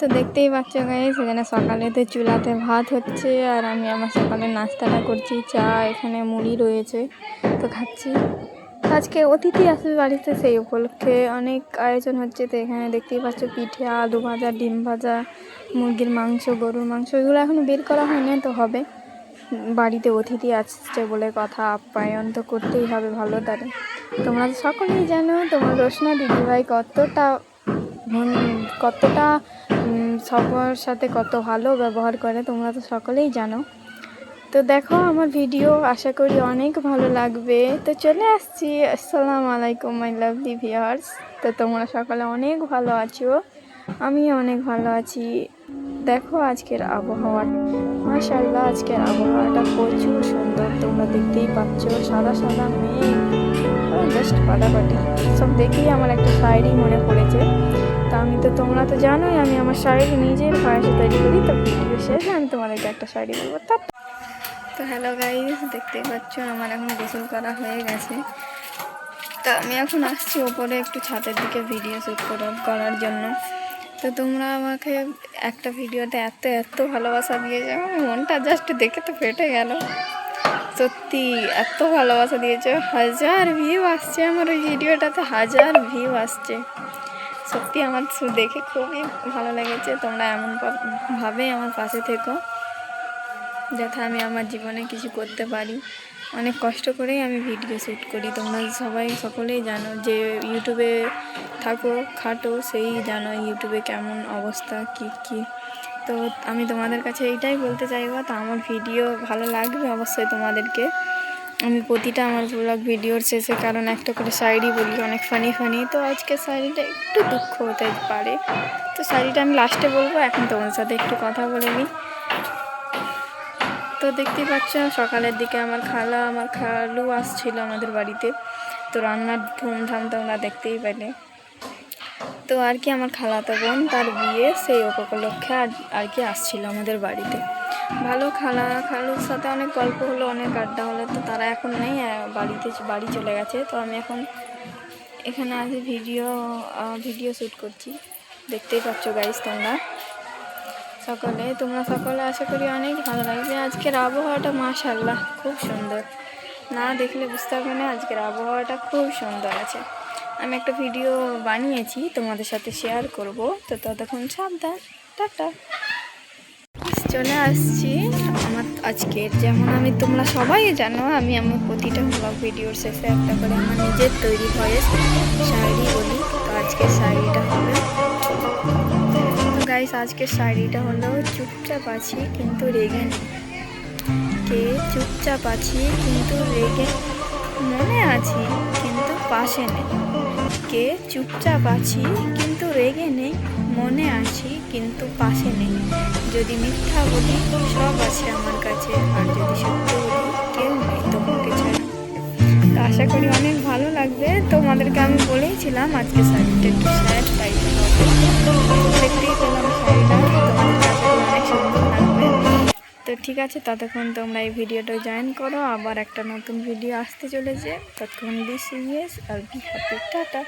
তো দেখতেই পাচ্ছ গাইস এখানে সকালেতে চুলাতে ভাত হচ্ছে আর আমি আমার সকালে নাস্তাটা করছি, চা, এখানে মুড়ি রয়েছে, তো খাচ্ছি। আজকে অতিথি আসবে বাড়িতে সেই উপলক্ষে, অনেক আয়োজন হচ্ছে, তো এখানে দেখতেই পাচ্ছ পিঠে, আলু ভাজা, ডিম ভাজা, মুরগির মাংস, গরুর মাংস, এগুলো এখনও বের করা হয়নি, তো হবে। বাড়িতে অতিথি আসছে বলে কথা, আপ্যায়ন তো করতেই হবে ভালো তারে। তোমরা সকলেই জানো, তোমার রোশনা দিদিভাই কতটা কতটা সবার সাথে কত ভালো ব্যবহার করে তোমরা তো সকলেই জানো। তো দেখো, আমার ভিডিও আশা করি অনেক ভালো লাগবে। তো চলে আসছি। আসসালামু আলাইকুম, মাই লাভলি ভিউয়ার্স। তো তোমরা সকালে অনেক ভালো আছো আমি অনেক ভালো আছি। দেখো আজকের আবহাওয়া। মাশাল্লাহ আজকের আবহাওয়াটা প্রচুর সুন্দর। তোমরা দেখতেই পাচ্ছ, সাদা সাদা মেঘ। জাস্ট ফাটাফাটি। সব দেখেই আমার একটা শায়রি মনে পড়েছে। তো আমি তো তোমরা তো জানোই, আমি আমার শাড়ি নিজের ভয়েসে তৈরি করি, তো ভিডিও শেষে, আমি তোমাদেরকে একটা শাড়ি বলব তা তো হ্যালো গাইস দেখতেই পাচ্ছ, আমার এখন গোসল করা হয়ে গেছে। তো আমি এখন আসছি ওপরে একটু ছাদের দিকে ভিডিও শ্যুট করার জন্য। তো তোমরা আমাকে একটা ভিডিওতে এত এত ভালোবাসা দিয়েছে, আমার মনটা জাস্ট দেখে তো ফেটে গেল। সত্যি, এত ভালোবাসা দিয়েছে, হাজার ভিউ আসছে আমার ওই ভিডিওটাতে হাজার ভিউ আসছে। সত্যি আমার দেখে খুবই ভালো লেগেছে। তোমরা এমন ভাবে আমার পাশে থেকো, যাতে আমি আমার জীবনে কিছু করতে পারি। অনেক কষ্ট করেই আমি ভিডিও শ্যুট করি। তোমরা সবাই সকলেই জানো যে ইউটিউবে থাকো, খাটো, সেই জানো ইউটিউবে কেমন অবস্থা, কি কি। তো আমি তোমাদের কাছে এইটাই বলতে চাইব, তো আমার ভিডিও ভালো লাগবে অবশ্যই তোমাদেরকে। আমি প্রতিটা আমার ব্লগ ভিডিওর শেষে কারণ একটা করে শাড়ি বলি, অনেক ফানি ফানি তো আজকে শাড়িটা একটু দুঃখ হতে পারে। তো শাড়িটা আমি লাস্টে বলব, এখন তোমার সাথে একটু কথা বলে নিই। তো দেখতেই পাচ্ছ, সকালের দিকে আমার খালা, আমার খালু আসছিল আমাদের বাড়িতে। তো রান্নার ধুমধাম তোমরা দেখতেই পেলে। তো আর কি আমার খালাতো বোন, তার বিয়ে সেই উপলক্ষে আর কি আসছিল আমাদের বাড়িতে। ভালো খালা, খালুর সাথে অনেক গল্প হলো, অনেক আড্ডা হলো, তো তারা এখন নেই বাড়িতে, বাড়ি চলে গেছে, তো আমি এখন এখানে আছি ভিডিও ভিডিও শ্যুট করছি। দেখতেই পাচ্ছ গাইস তোমরা। সকলে তোমরা সকলে আশা করি অনেক ভালো লাগবে। আজকের আবহাওয়াটা মাশাল্লাহ খুব সুন্দর। না দেখলে বুঝতে পারবে না, আজকের আবহাওয়াটা খুব সুন্দর আছে। আমি একটা ভিডিও বানিয়েছি, তোমাদের সাথে শেয়ার করব, তো ততক্ষণ সাবধান, টাটা। চলে আসছি। আমার আজকের যেমন আমি তোমরা সবাই জানো, আমি আমার প্রতিটা ব্লগ ভিডিওর শেষে একটা করে আমার নিজের তৈরি ভয়েস শাড়ি বলি। তো আজকের শাড়িটা হবে। তো গাইস আজকের শাড়িটা হলো চুপচাপ আছি কিন্তু রেগে কে চুপচাপ আছি কিন্তু রেগে মনে আছি কিন্তু পাশে নেই। কে চুপচাপ আছি কিন্তু রেগে নেই, মনে আছি কিন্তু পাশে নেই। যদি মিথ্যা বলি, সব আছে আমার কাছে। আর যদি সত্য বলি, কেউ নেই তোমাকে ছাড়া। তো আশা করি অনেক ভালো লাগবে। তোমাদেরকে আমি বলেইছিলাম আজকে শাড়িটা একটু স্যাড তাই দেখতেই পেলাম শাড়িটা। সুন্দর তো ঠিক আছে, ততক্ষণ তোমরা এই ভিডিওটা জয়েন করো। আবার একটা নতুন ভিডিও আসতে চলেছে। ততক্ষণ বি সিরিয়াস আর বি হ্যাপি টাটা।